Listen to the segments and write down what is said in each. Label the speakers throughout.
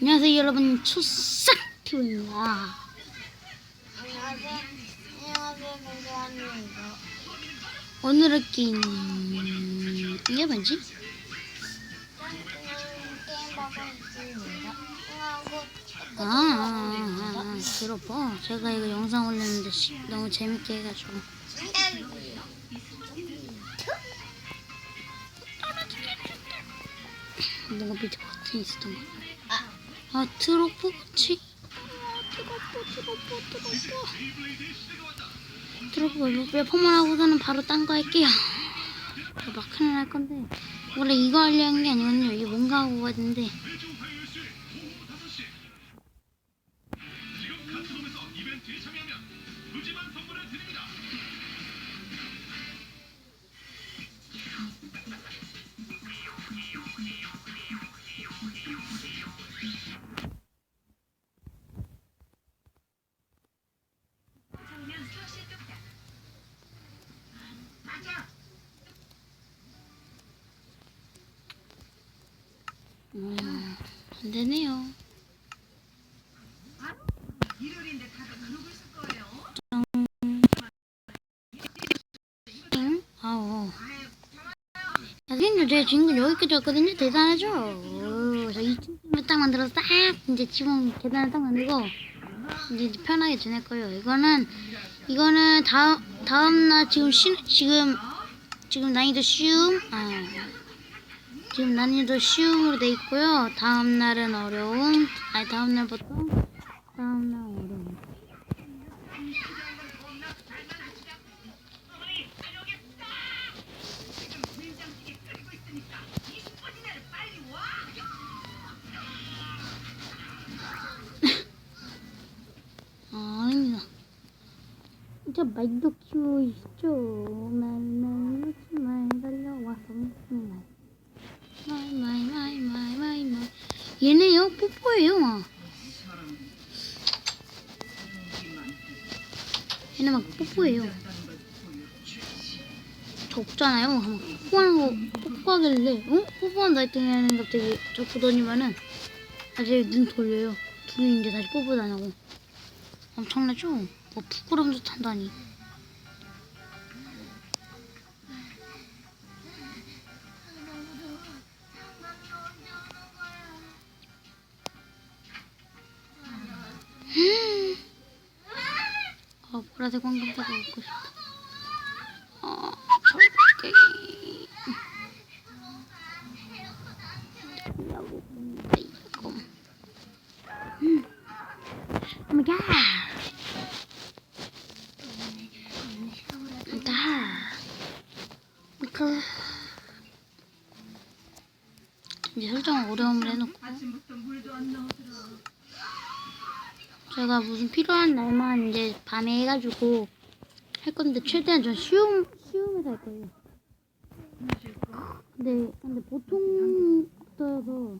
Speaker 1: 안녕하세요 여러분 초싹TV입니다
Speaker 2: 안녕하세요. 안녕하세요.
Speaker 1: 오늘의 게임 이게.
Speaker 2: 하고
Speaker 1: 아, 아, 아, 아 들어봐 제가 이거 영상 올렸는데 시- 너무 재밌게 해가지고 뭔가 밑에 버튼이 있었던 거 아, 트로프 그치? 아, 트로프 트로프 트로프 몇, 몇 번만 하고서는 바로 딴 거 할게요. 저막 큰일 날 건데. 원래 이거 하려는 게 아니거든요. 이게 뭔가 하고 되는데 안 되네요 제 지금 여기까지 왔거든요. 대단하죠? 오, 저 2층을 딱 만들어서 딱 이제 지금 계단을 딱 만들고 이제 편하게 지낼 거예요. 이거는 이거는 다음 다음 날 지금 쉬 지금 지금 난이도 쉬움 아 지금 난이도 쉬움으로 돼 있고요. 다음 날은 어려움 아니 다음 날부터 다음 날 어려움. 아, 아닙니다. 진짜 말도 키우고 있죠. 말말 말 달려와서 무슨 말. 말말말말말말. 얘네요 뽀뽀예요. 얘네 막 뽀뽀예요. 저 없잖아요. 막 뽀뽀하는 거 뽀뽀하길래 어? 뽀뽀한다 했더니 얘는 갑자기 저 보더니만은 아직 눈 돌려요. 둘이 이제 다시 뽀뽀도 안 하고. 엄청나죠? 뭐 부끄럼도 탄다니. 보라색 황금사가 먹고 싶다. 아, 철새끼. 이라고 근데 이거. 음. Oh. Oh god. 이제 설정을 어려움을 해놓고 제가 무슨 필요한 날만 이제 밤에 해가지고 할 건데 최대한 전 쉬움 쉬움에서 할 거예요. 근데 근데 보통 떠서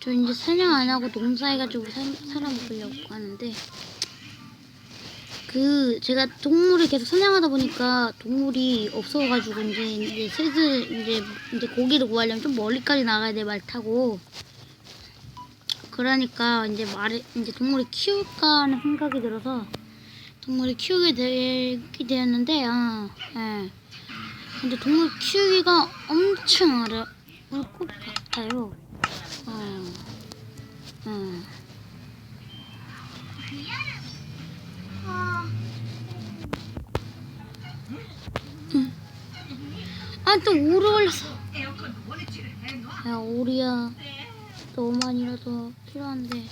Speaker 1: 저 이제 사냥 안 하고 농사해가지고 사, 사람 먹으려고 하는데 그 제가 동물을 계속 사냥하다 보니까 동물이 없어가지고 이제 이제 슬슬 이제 이제 고기를 구하려면 좀 멀리까지 나가야 돼 말 타고 그러니까 이제 말을 이제 동물을 키울까 하는 생각이 들어서 동물을 키우게 되게 되었는데 아, 예. 근데 동물 키우기가 엄청 어려울 것 같아요. 어, 어. 아, 또 오래 걸렸어. 야, 오리야. 너무 많이라도 필요한데.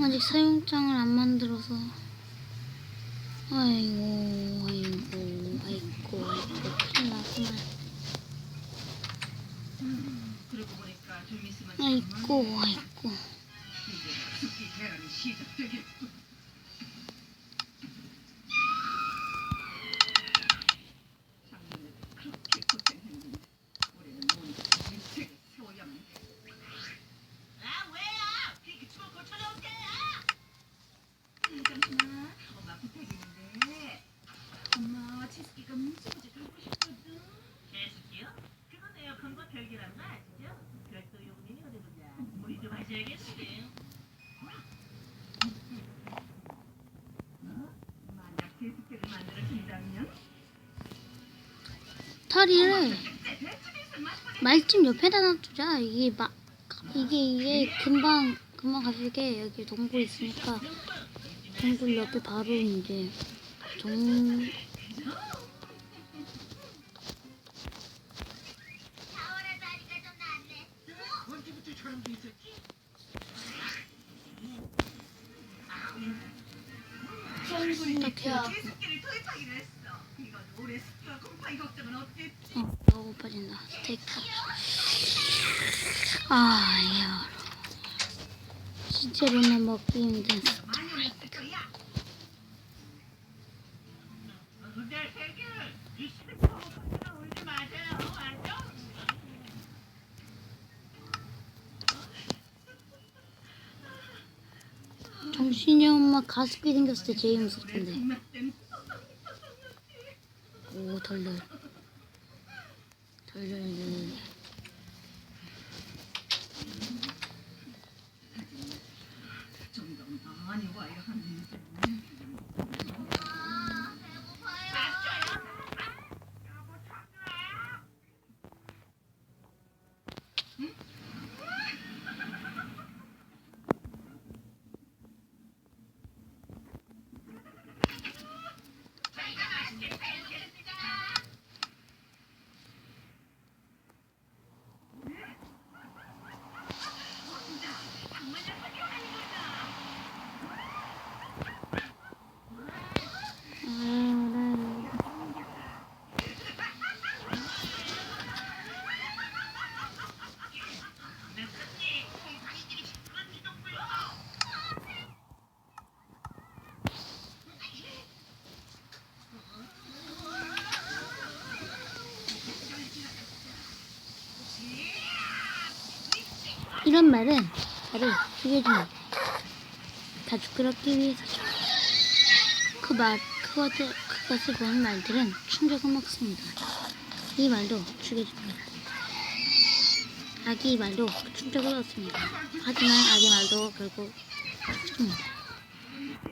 Speaker 1: 아직 사용장을 안 만들어서. 아이고, 아이고, 아이고, 아이고, 큰일 났구만.
Speaker 3: 그러고 보니까 좀 있
Speaker 1: 털이를 말집 옆에다 놔두자. 이게 막 이게 이게 금방 금방 가시게. 여기 동굴 있으니까. 동굴 옆에 바로 이제 동
Speaker 3: 언제부터 저런 게 어. 이건 올해 습기와 곰팡이 걱정은 없겠지?
Speaker 1: 어, 배가 고파진다. 스테이크. 아, 야. 실제로는 먹기 힘든? 정신이 엄마 가습기 생겼을 때 제일 무섭던데. 오, 덜덜. 덜덜덜.
Speaker 3: 좀더 많이 와야 하는데.
Speaker 1: 이런 말은 나를 죽여줍니다. 다 부끄럽기 위해서죠. 그 말, 그것들, 그것을 보는 말들은 충격을 먹습니다. 이 말도 죽여줍니다. 아기 말도 충격을 얻습니다. 하지만 아기 말도 결국 죽습니다.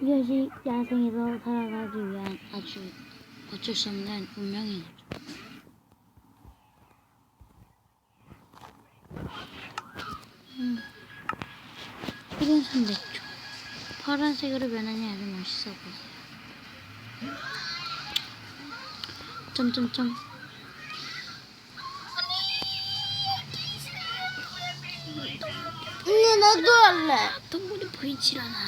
Speaker 1: 이것이 야생에서 살아가기 위한 아주 어쩔 수 없는 운명이죠. 음. 이건 선택죠. 파란색으로 변하니 아주 멋있어 보여요. 점점점.
Speaker 2: 언니 나도 할래.
Speaker 1: 동물이 보이질 않아.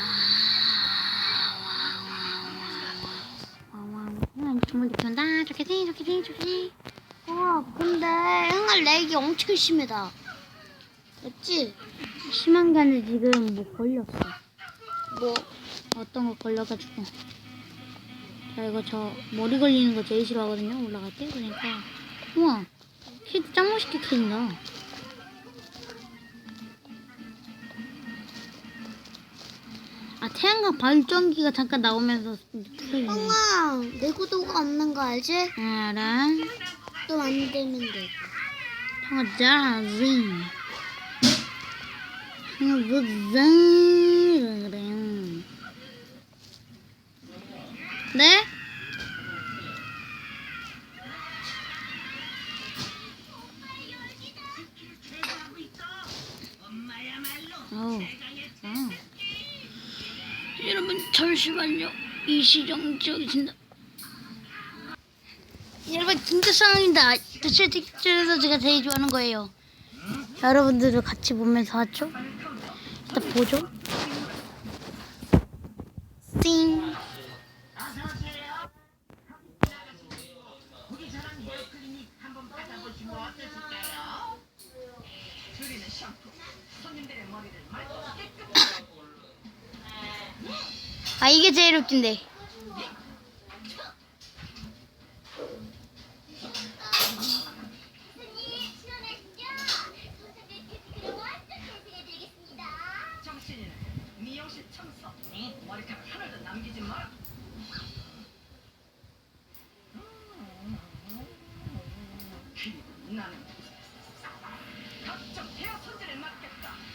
Speaker 1: 와와와. 정말 편다. 좋겠지, 좋겠지, 좋겠지.
Speaker 2: 어 근데 형아 렉이 엄청 심하다. 맞지?
Speaker 1: 심한 게 아니라 지금 뭐 걸렸어.
Speaker 2: 뭐
Speaker 1: 어떤 거 걸려가지고. 자, 이거 저 머리 걸리는 거 제일 싫어하거든요. 올라갈 때. 그러니까. 우와. 키도 짱 멋있게 키진다. 아, 태양광 발전기가 잠깐 나오면서.
Speaker 2: 형아 내 구도가 없는 거 알지?
Speaker 1: 알아.
Speaker 2: 또 만들면 돼.
Speaker 1: 형아, 잘하 네? 어. 여러분 잠시만요. 이시정 진다. 여러분 진짜 상황입니다. 도시 틱톡에서 제가 제일 좋아하는 거예요. 여러분들도 같이 보면서 하죠. 일단 보죠.
Speaker 3: 띵.
Speaker 4: 아 이게
Speaker 3: 제일 웃긴데.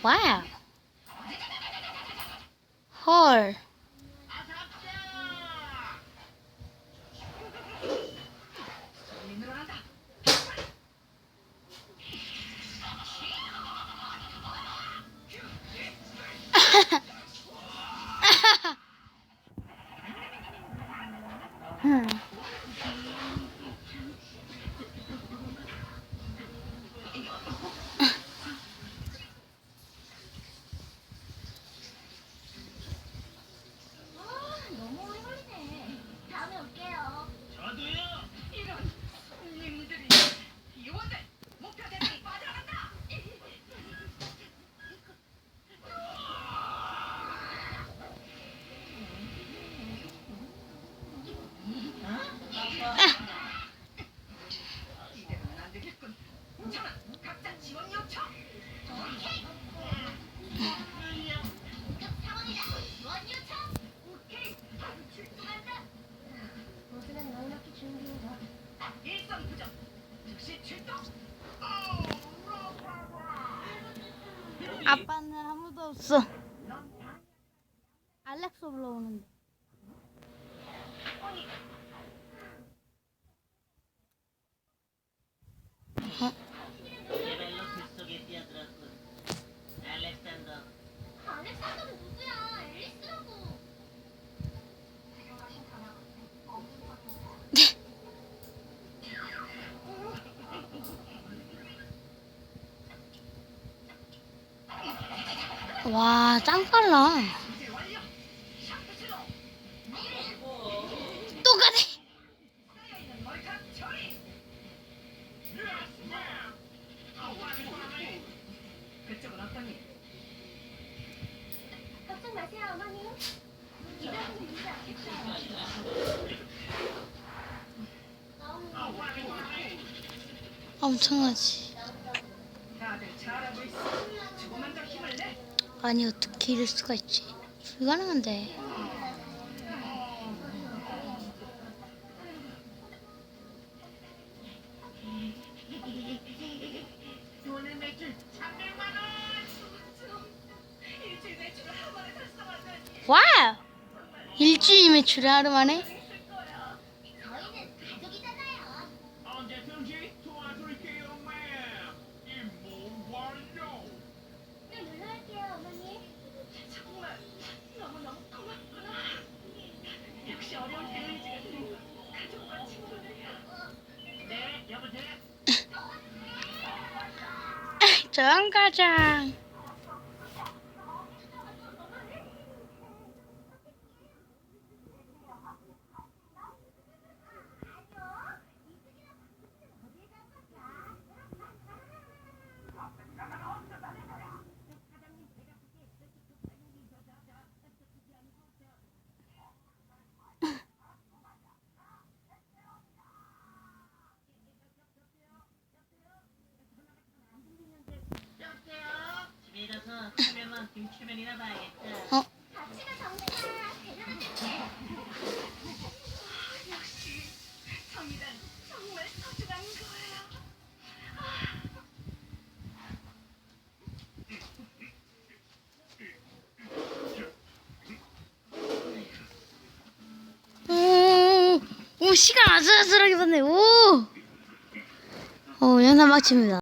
Speaker 4: Wow. Hor. hmm.
Speaker 3: 아빠는 아무도 없어. 알렉스 불러오는데. 와, 짱 빨라. 똑같아. 엄청나지. 아니 어떻게 이럴 수가 있지? 불가능한데. 와! 일주일 매출을 하루 만에?
Speaker 4: Sơn 어?
Speaker 3: 음, 오, 시간 아슬아슬하게 봤네. 오! 어, 영상 마칩니다.